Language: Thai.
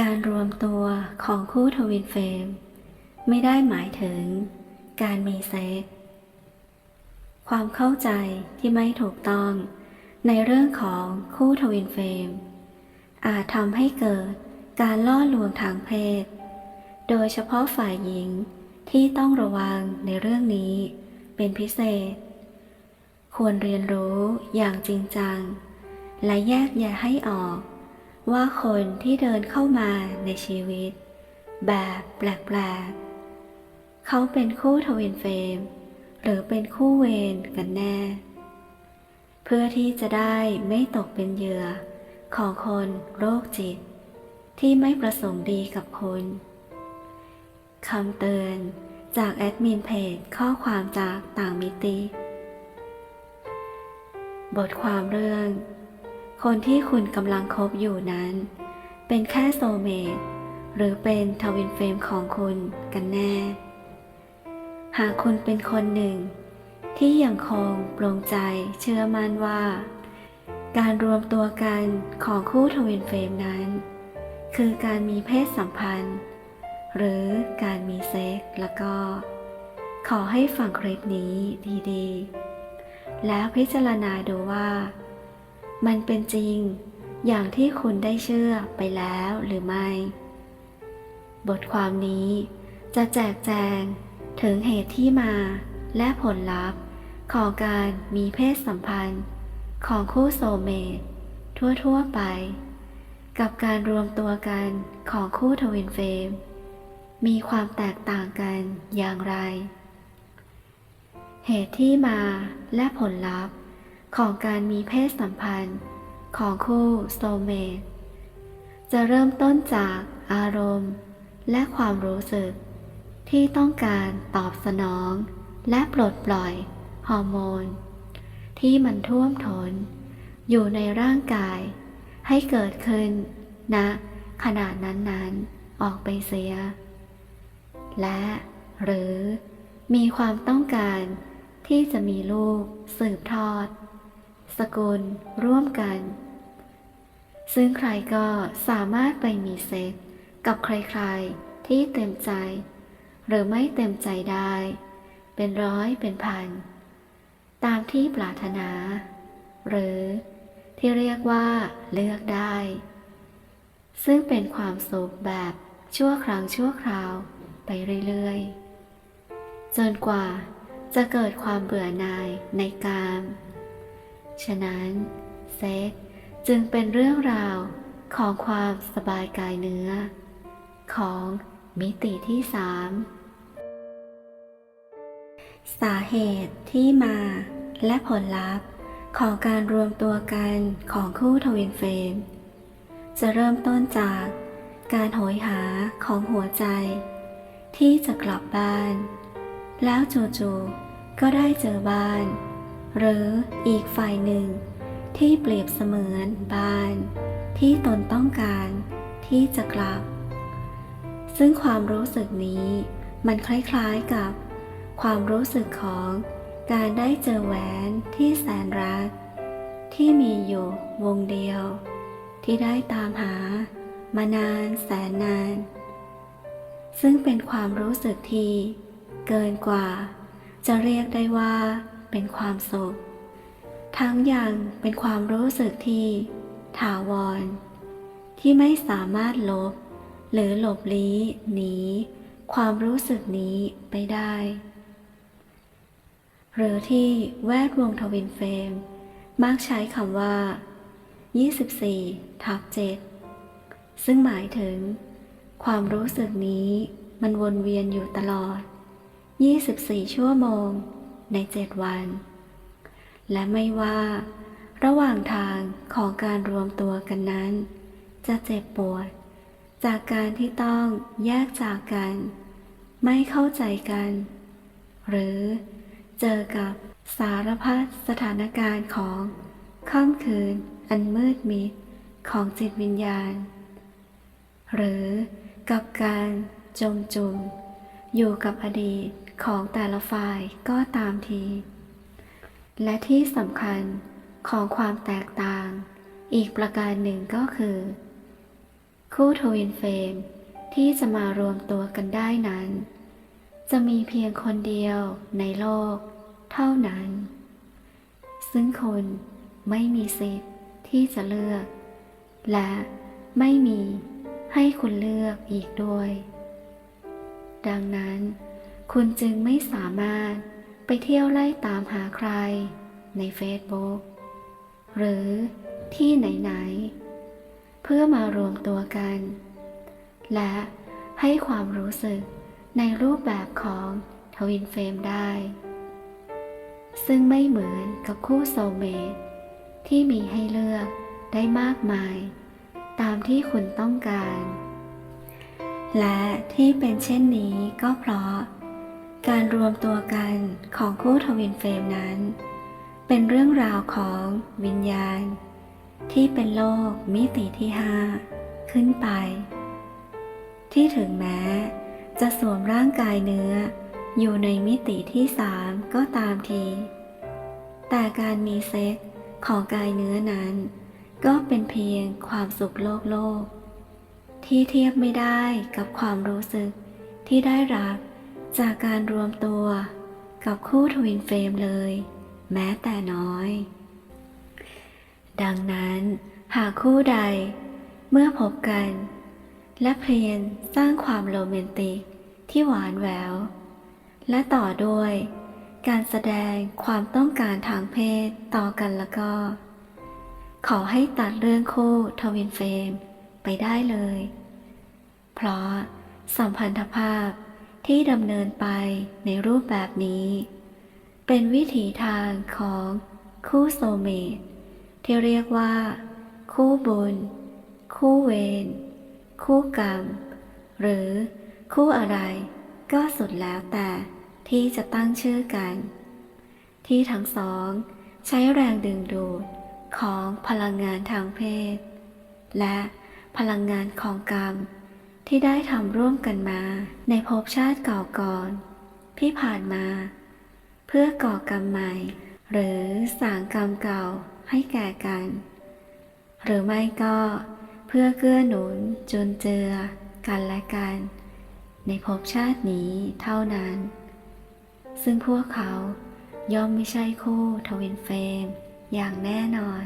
การรวมตัวของคู่ทวินเฟรมไม่ได้หมายถึงการมีเซ็กส์ความเข้าใจที่ไม่ถูกต้องในเรื่องของคู่ทวินเฟรมอาจทำให้เกิดการล่อลวงทางเพศ โดยเฉพาะฝ่ายหญิงที่ต้องระวังในเรื่องนี้เป็นพิเศษ ควรเรียนรู้อย่างจริงจัง และแยกแยะให้ออก ว่าคนที่เดินเข้ามาในชีวิต แบบแปลกๆ เขาเป็นคู่ทวินเฟรมหรือเป็นคู่เวรกันแน่ เพื่อที่จะได้ไม่ตกเป็นเหยื่อของคนโรคจิต ที่ไม่ประสงค์ดีกับคุณคำเตือนจากแอดมินเพจข้อความจากต่างมิติ บทความเรื่อง คนที่คุณกำลังคบอยู่นั้น เป็นแค่โซเมตหรือเป็นทวินเฟรมของคุณกันแน่ หากคุณเป็นคนหนึ่ง ที่ยังคงปรงใจเชื่อมั่นว่า การรวมตัวกันของคู่ทวินเฟรมนั้น คือการมีเพศสัมพันธ์ หรือการมีเซ็กส์แล้วก็ ขอให้ฟังคลิปนี้ดีๆ แล้วพิจารณาดูว่า มันเป็นจริง อย่างที่คุณได้เชื่อไปแล้วหรือไม่ บทความนี้จะแจกแจงถึงเหตุที่มาและผลลัพธ์ของการมีเพศสัมพันธ์ ของคู่โซเมตทั่ว ๆ ไป กับการรวมตัวกันของคู่ทวินเฟม มีความแตกต่างกันอย่างไร เหตุที่มาและผลลัพธ์ ของการมีเพศสัมพันธ์ ของคู่โซเมตจะเริ่มต้นจากอารมณ์ และความรู้สึก ที่ต้องการตอบสนอง และปลดปล่อยฮอร์โมน ที่มันท่วมทนอยู่ในร่างกายให้เกิดขึ้นณนะขนาดนั้นๆ ออกไปเสีย และหรือมีความต้องการที่จะมีลูกสืบทอด สกุล ร่วมกัน ซึ่งใครก็สามารถไปมีเซ็กส์กับใครๆ ที่เต็มใจ หรือไม่เต็มใจได้ เป็นร้อยเป็นพัน ตามที่ปรารถนา หรือที่เรียกว่าเลือกได้ ซึ่งเป็นความสุขแบบชั่วครั้งชั่วคราวไปเรื่อยๆ จนกว่าจะเกิดความเบื่อหน่ายในกาม ฉะนั้นเซ็กจึงเป็นเรื่องราวของความสบายกายเนื้อ ของมิติที่สามสาเหตุที่มาและผลลัพธ์ของการรวมตัวกันของคู่ทวินเฟม จะเริ่มต้นจากการโหยหาของหัวใจ ที่จะกลับบ้าน แล้วจู่ๆก็ได้เจอบ้าน หรืออีกฝ่ายหนึ่ง ที่เปรียบเสมือนบ้าน ที่ตนต้องการที่จะกลับ ซึ่งความรู้สึกนี้มันคล้ายๆกับ ความรู้สึกของการได้เจอแหวนที่แสนรัก ที่มีอยู่วงเดียว ที่ได้ตามหามานานแสนนาน ซึ่งเป็นความรู้สึกที่ เกินกว่า จะเรียกได้ว่า เป็นความสุข ทั้งยังเป็นความรู้สึกที่ถาวร ที่ไม่สามารถลบ หรือหลบลี้หนีความรู้สึกนี้ไปได้ หรือที่แวดวงทวินเฟรมมักใช้คำว่า 24 ทับ 7 ซึ่งหมายถึง ความรู้สึกนี้มันวนเวียนอยู่ตลอด 24 ชั่วโมง ใน7วัน และไม่ว่า ระหว่างทางของการรวมตัวกันนั้น จะเจ็บปวด จากการที่ต้องแยกจากกัน ไม่เข้าใจกัน หรือเจอกับสารพัดสถานการณ์ของค่ำคืนอันมืดมิดของจิตวิญญาณ หรือกับการจมจุมอยู่กับอดีต ของแต่ละฝ่ายก็ตามที และที่สำคัญของความแตกต่าง อีกประการหนึ่งก็คือ คู่ทวินเฟรมที่จะมารวมตัวกันได้นั้น จะมีเพียงคนเดียวในโลก เท่านั้น ซึ่งคุณไม่มีสิทธิ์ที่จะเลือก และไม่มีให้คุณเลือกอีกด้วย ดังนั้น คุณจึงไม่สามารถไปเที่ยวไล่ตามหาใครใน Facebook หรือที่ไหนๆ เพื่อมารวมตัวกัน และให้ความรู้สึกในรูปแบบของทวินเฟรมได้ ซึ่งไม่เหมือนกับคู่โซเมตที่มีให้เลือกได้มากมาย ตามที่คุณต้องการ และที่เป็นเช่นนี้ก็เพราะ การรวมตัวกันของคู่ทวินเฟรมนั้น เป็นเรื่องราวของวิญญาณ ที่เป็นโลกมิติที่ห้าขึ้นไป ที่ถึงแม้ จะสวมร่างกายเนื้อ อยู่ในมิติที่สามก็ตามที แต่การมีเซ็กของกายเนื้อนั้น ก็เป็นเพียงความสุขโลกโลก ที่เทียบไม่ได้กับความรู้สึกที่ได้รับ จากการรวมตัวกับคู่ทวินเฟรมเลย แม้แต่น้อย ดังนั้นหากคู่ใดเมื่อพบกัน และเพลียนสร้างความโรแมนติกที่หวานแหวว และต่อด้วยการแสดงความต้องการทางเพศต่อกันแล้วก็ ขอให้ตัดเรื่องคู่ทวินเฟรมไปได้เลย เพราะสัมพันธภาพ ที่ดำเนินไปในรูปแบบนี้ เป็นวิถีทางของคู่โซเมตที่เรียกว่า คู่บุญ คู่เวร คู่กรรม หรือคู่อะไร ก็สุดแล้วแต่ที่จะตั้งชื่อกัน ที่ทั้งสอง ใช้แรงดึงดูดของพลังงานทางเพศ และพลังงานของกรรม ที่ได้ทำร่วมกันมา ในภพชาติเก่าก่อนที่ผ่านมา เพื่อก่อกรรมใหม่ หรือสางกรรมเก่าให้แก่กัน หรือไม่ก็เพื่อเกื้อหนุนจุนเจือกันและกัน ในภพชาตินี้เท่านั้น ซึ่งพวกเขาย่อมไม่ใช่คู่ทวินเฟรมอย่างแน่นอน